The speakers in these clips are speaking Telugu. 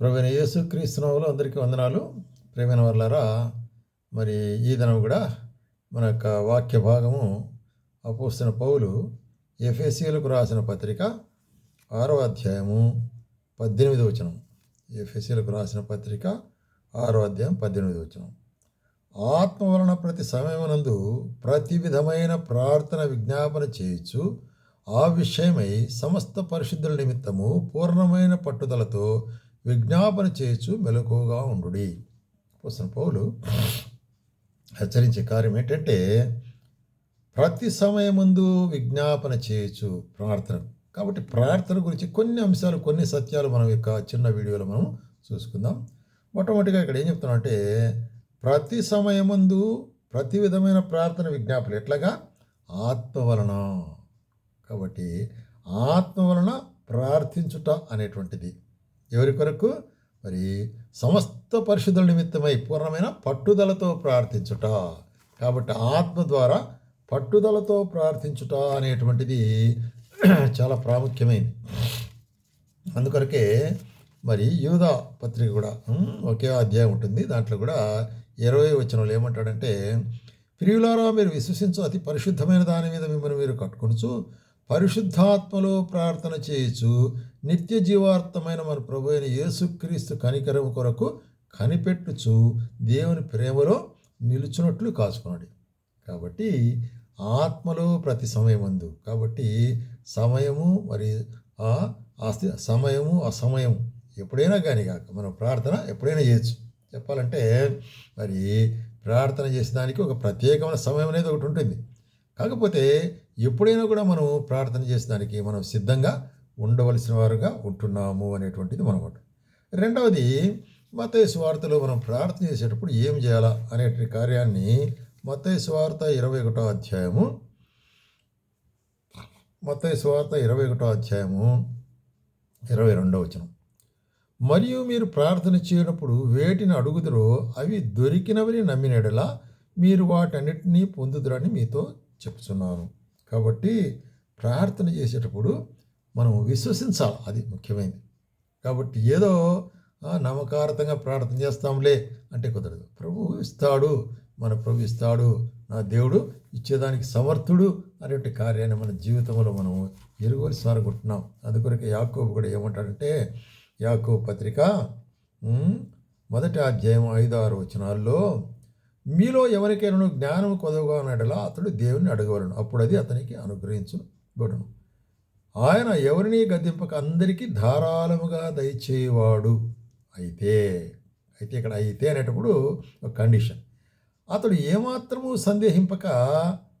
ప్రవీణ యేసు క్రీస్తునవులు అందరికీ వందనాలు. ప్రేమైన వర్లారా మరి ఈ దినం కూడా మన యొక్క వాక్య భాగము అపోస్తున్న పౌలు ఎఫ్ఎస్సీలకు రాసిన పత్రిక ఆరో అధ్యాయము పద్దెనిమిది వచనం. ఎఫ్ఎస్సీలకు రాసిన పత్రిక ఆరో అధ్యాయం పద్దెనిమిది వచనం. ఆత్మ వలన ప్రతి సమయమునందు ప్రతి విధమైన ప్రార్థన విజ్ఞాపన చేయొచ్చు ఆ విషయమై సమస్త పరిశుద్ధుల నిమిత్తము పూర్ణమైన పట్టుదలతో విజ్ఞాపన చేయొచ్చు మెలకుగా ఉండుడి. పుస్తకం పౌలు హెచ్చరించే కార్యం ఏంటంటే ప్రతి సమయముందు విజ్ఞాపన చేయొచ్చు ప్రార్థన. కాబట్టి ప్రార్థన గురించి కొన్ని అంశాలు కొన్ని సత్యాలు మనం యొక్క చిన్న వీడియోలో మనం చూసుకుందాం. మొట్టమొదటిగా ఇక్కడ ఏం చెప్తున్నాం అంటే ప్రతి సమయముందు ప్రతి విధమైన ప్రార్థన విజ్ఞాపనలు ఎట్లాగా? ఆత్మ వలన. కాబట్టి ఆత్మ వలన ప్రార్థించుట అనేటువంటిది. ఎవరి కొరకు? మరి సమస్త పరిశుద్ధుల నిమిత్తమై పూర్ణమైన పట్టుదలతో ప్రార్థించుట. కాబట్టి ఆత్మ ద్వారా పట్టుదలతో ప్రార్థించుట అనేటువంటిది చాలా ప్రాముఖ్యమైనది అందుకొరకే మరి యూద పత్రిక కూడా ఒకే అధ్యాయం ఉంటుంది. దాంట్లో కూడా ఇరవై వచనంలో ఏమంటాడంటే ప్రియులారా మీరు విశ్వసించు అతి పరిశుద్ధమైన దాని మీద మిమ్మల్ని మీరు కట్టుకొనుచు పరిశుద్ధాత్మలో ప్రార్థన చేయొచ్చు నిత్య జీవార్థమైన మన ప్రభు అయిన యేసుక్రీస్తు కనికరం కొరకు కనిపెట్టుచు దేవుని ప్రేమలో నిలుచున్నట్లు కాచుకున్నాడు. కాబట్టి ఆత్మలో ప్రతి సమయమందు కాబట్టి సమయము మరి ఆ ఆస్తి సమయము అసమయము ఎప్పుడైనా కానీ కాక మనం ప్రార్థన ఎప్పుడైనా చేయొచ్చు. చెప్పాలంటే మరి ప్రార్థన చేసేదానికి ఒక ప్రత్యేకమైన సమయం అనేది ఒకటి ఉంటుంది. కాకపోతే ఎప్పుడైనా కూడా మనం ప్రార్థన చేసేదానికి మనం సిద్ధంగా ఉండవలసిన వారుగా ఉంటున్నాము అనేటువంటిది మనమాట. రెండవది మత స్వార్థలో మనం ప్రార్థన చేసేటప్పుడు ఏం చేయాలా అనేటువంటి కార్యాన్ని మత స్వార్థ ఇరవై ఒకటో అధ్యాయము మత స్వార్థ ఇరవై ఒకటో అధ్యాయము ఇరవై రెండో వచనం. మరియు మీరు ప్రార్థన చేయనప్పుడు వేటిని అడుగుదరో అవి దొరికినవని నమ్మినడలా మీరు వాటన్నిటినీ పొందుదరని మీతో చెప్తున్నాను కాబట్టి ప్రార్థన చేసేటప్పుడు మనం విశ్వసించాలి అది ముఖ్యమైనది. కాబట్టి ఏదో ఆ, నమ్మకార్థంగా ప్రార్థన చేస్తాంలే అంటే కుదరదు. ప్రభు ఇస్తాడు మన ప్రభు ఇస్తాడు నా దేవుడు ఇచ్చేదానికి సమర్థుడు అనేటువంటి కార్యాన్ని మన జీవితంలో మనం ఎరుగవలసి అనుకుంటున్నాం అందుకొరకు యాకోబు కూడా ఏమంటాడంటే యాకోబు పత్రిక మొదటి అధ్యాయం ఐదు ఆరు వచనాల్లో మీలో ఎవరికైనా జ్ఞానం కొదవగా ఉన్నట్లా అతడు దేవుని అడగవలను. అప్పుడు అది అతనికి అనుగ్రహించబడును ఆయన ఎవరిని గదింపక అందరికీ ధారాళముగా దయచేవాడు అయితే అయితే ఇక్కడ అయితే అనేటప్పుడు ఒక కండిషన్. అతడు ఏమాత్రము సందేహింపక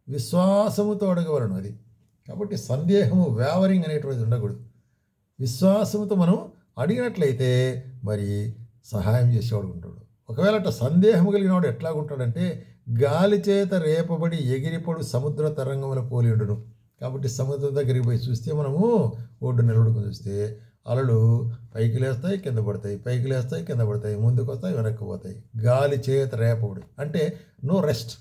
విశ్వాసముతో అడగవలను అది. కాబట్టి సందేహము వ్యావరింగ్ అనేటువంటిది ఉండకూడదు. విశ్వాసముతో మనం అడిగినట్లయితే మరి సహాయం చేసేవాడు ఉంటాడు. ఒకవేళ అట్లా సందేహం కలిగిన వాడు ఎట్లాగుంటాడంటే గాలి చేత రేపబడి ఎగిరిపడు సముద్ర తరంగముల పోలిండును కాబట్టి సముద్రం దగ్గరికి పోయి చూస్తే మనము ఒడ్డు నిలబడుకుని చూస్తే అలలు పైకి లేస్తాయి కింద పడతాయి. పైకి లేస్తాయి కింద పడతాయి. ముందుకు వస్తాయి వెనక్కి పోతాయి. గాలి చేత రేపబడి. అంటే నో రెస్ట్.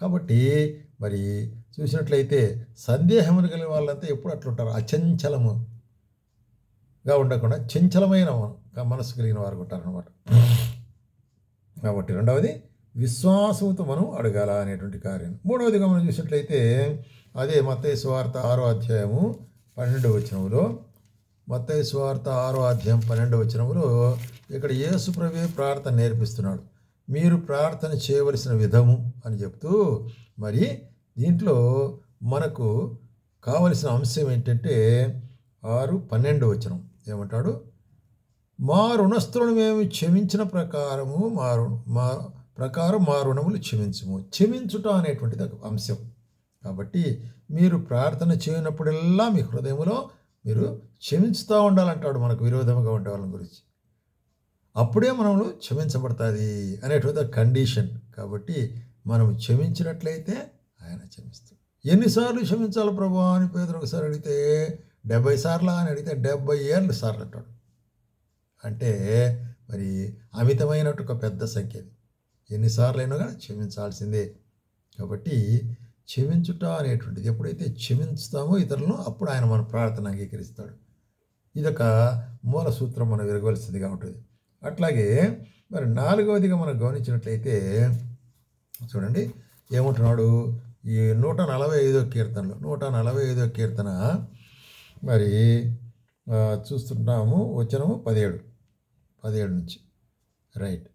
కాబట్టి మరి చూసినట్లయితే సందేహములు కలిగిన వాళ్ళంతా ఎప్పుడు అట్లుంటారు అచంచలముగా ఉండకుండా చంచలమైన మనసు కలిగిన వారు ఉంటారనమాట కాబట్టి రెండవది విశ్వాసంతో మనం అడగాల అనేటువంటి కార్యం. మూడవదిగా మనం చూసినట్లయితే అదే మత్తయి స్వార్థ ఆరో అధ్యాయము పన్నెండు వచనములో మత్తయి స్వార్థ ఆరో అధ్యాయం పన్నెండు వచనములో ఇక్కడ యేసుప్రవే ప్రార్థన నేర్పిస్తున్నాడు. మీరు ప్రార్థన చేయవలసిన విధము అని చెప్తూ మరి దీంట్లో మనకు కావలసిన అంశం ఏంటంటే ఆరు పన్నెండు వచనం. ఏమంటాడు? మా రుణస్థులను మేము క్షమించిన ప్రకారము మారు మా ప్రకారం మా రుణములు క్షమించము. క్షమించుట అనేటువంటిది ఒక అంశం. కాబట్టి మీరు ప్రార్థన చేయనప్పుడల్లా మీ హృదయంలో మీరు క్షమించుతూ ఉండాలంటాడు మనకు విరోధంగా ఉండే వాళ్ళ గురించి. అప్పుడే మనము క్షమించబడుతుంది అనేటువంటి కండిషన్. కాబట్టి మనం క్షమించినట్లయితే ఆయన క్షమిస్తాడు. ఎన్నిసార్లు క్షమించాలి ప్రభు అని పేదలు ఒకసారి అడిగితే డెబ్బై సార్లు అని అడిగితే డెబ్బై ఏళ్ళు సార్లు అంటాడు. అంటే మరి అమితమైనట్టు ఒక పెద్ద సంఖ్య ఎన్నిసార్లు అయినా కానీ క్షమించాల్సిందే. కాబట్టి క్షమించుట అనేటువంటిది ఎప్పుడైతే క్షమించుతామో ఇతరులను అప్పుడు ఆయన మన ప్రార్థన అంగీకరిస్తాడు. ఇదొక మూల సూత్రం మనం విరగవలసిందిగా ఉంటుంది. అట్లాగే మరి నాలుగవదిగా మనం గమనించినట్లయితే చూడండి ఏమంటున్నాడు? ఈ నూట నలభై ఐదో కీర్తనలో నూట నలభై ఐదో కీర్తన మరి చూస్తున్నాము వచనము పదిహేడు. పదిహేడు నుంచి. రైట్.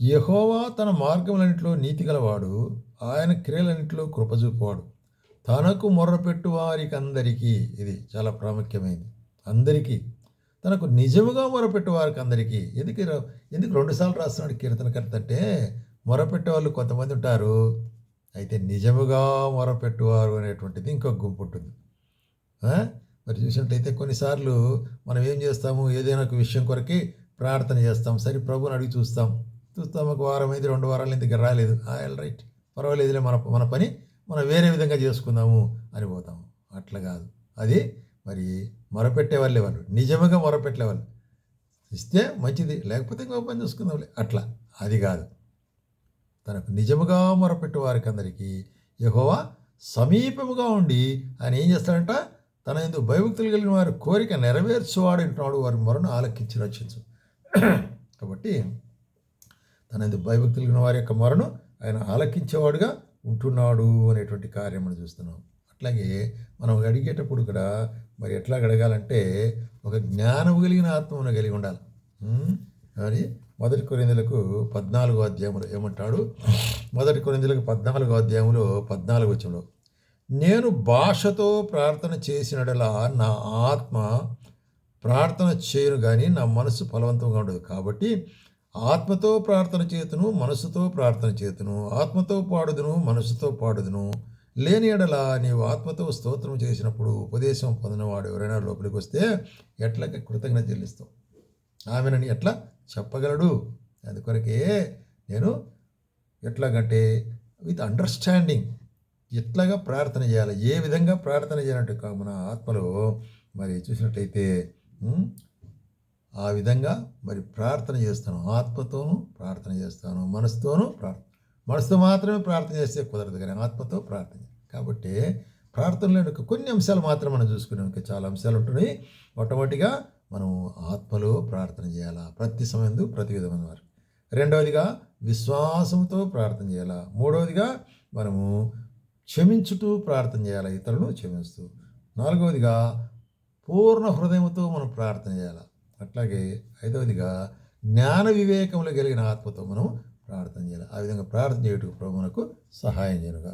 యహోవా తన మార్గములన్నింటిలో నీతి గలవాడు ఆయన క్రియలన్నింటిలో కృపజూపువాడు తనకు మొర్రపెట్టు వారికి అందరికీ ఇది చాలా ప్రాముఖ్యమైనది. అందరికీ తనకు నిజముగా మొరపెట్టు వారికి అందరికీ ఎందుకు ఎందుకు రెండుసార్లు రాస్తున్నాడు కీర్తనకర్త అంటే మొరపెట్టే వాళ్ళు కొంతమంది ఉంటారు అయితే నిజముగా మొరపెట్టువారు అనేటువంటిది ఇంకొక గుంపు ఉంటుంది. మరి చూసినట్టయితే కొన్నిసార్లు మనం ఏం చేస్తాము ఏదైనా ఒక విషయం కొరకి ప్రార్థన చేస్తాం. సరే ప్రభుని అడిగి చూస్తాం. చూస్తాం ఒక వారం అయితే రెండు వారాలు ఇంతకు రాలేదు. ఆల్ రైట్ పర్వాలేదులే మన మన పని మనం వేరే విధంగా చేసుకుందాము అని పోతాము అట్లా కాదు. అది మరి మొరపెట్టే వాళ్ళే వాళ్ళు నిజముగా మొరపెట్టే వాళ్ళు ఇస్తే మంచిది. లేకపోతే ఇంకో పని చూసుకుందాంలే. అట్లా. అది కాదు. తనకు నిజముగా మొరపెట్టు వారికి అందరికీ యహోవా సమీపముగా ఉండి ఆయన ఏం చేస్తాడంట? తన ఎందుకు భయభక్తులు కలిగిన వారి కోరిక నెరవేర్చువాడు అంటున్నాడు. వారి మొరను ఆలకించి రక్షించు. కాబట్టి తన భయభక్తులు ఉన్న వారి యొక్క మొరను ఆయన ఆలకించేవాడుగా ఉంటున్నాడు అనేటువంటి కార్యం మనం చూస్తున్నాం. అట్లాగే మనం అడిగేటప్పుడు కూడా మరి ఎట్లా అడగాలంటే ఒక జ్ఞానం కలిగిన ఆత్మను కలిగి ఉండాలి. కానీ మరి మొదటి కొరిందులకు పద్నాలుగో అధ్యాయంలో ఏమంటాడు? మొదటి కొరిందులకు పద్నాలుగో అధ్యాయంలో పద్నాలుగు వచ్చంలో నేను భాషతో ప్రార్థన చేసినడలా నా ఆత్మ ప్రార్థన చేయను కానీ నా మనసు ఫలవంతంగా ఉండదు. కాబట్టి ఆత్మతో ప్రార్థన చేతును మనసుతో ప్రార్థన చేతును ఆత్మతో పాడుదును మనసుతో పాడుదును. లేని ఎడల నీవు ఆత్మతో స్తోత్రం చేసినప్పుడు ఉపదేశం పొందినవాడు ఎవరైనా లోపలికి వస్తే ఎట్లా కృతజ్ఞత చెల్లిస్తావు ఆమెనని ఎట్లా? చెప్పగలడు. అందుకొరకే నేను ఎట్లాగంటే విత్ అండర్స్టాండింగ్ ఎట్లాగా ప్రార్థన చేయాలి ఏ విధంగా ప్రార్థన చేయాలంటే మన ఆత్మలో మరి చూసినట్లయితే ఆ విధంగా మరి ప్రార్థన చేస్తాను. ఆత్మతోనూ ప్రార్థన చేస్తాను. మనసుతోనూ ప్రార్థన మనసుతో మాత్రమే ప్రార్థన చేస్తే కుదరదు కానీ ఆత్మతో ప్రార్థన చేయాలి. కాబట్టి ప్రార్థనలో యొక్క కొన్ని అంశాలు మాత్రం మనం చూసుకునే ఇంకా చాలా అంశాలు ఉంటున్నాయి. మొట్టమొదటిగా మనం ఆత్మలో ప్రార్థన చేయాలా? ప్రతి సమయంలో ప్రతి విధమైన వారు రెండవదిగా విశ్వాసంతో ప్రార్థన చేయాలా? మూడవదిగా మనము క్షమించుతూ ప్రార్థన చేయాలి? ఇతరులను క్షమిస్తూ. నాలుగవదిగా పూర్ణ హృదయంతో మనం ప్రార్థన చేయాలి? అట్లాగే ఐదవదిగా జ్ఞాన వివేకములు కలిగిన ఆత్మతో మనం ప్రార్థన చేయాలి? ఆ విధంగా ప్రార్థన చేయటం ప్రభువునకు సహాయం చేయనుగా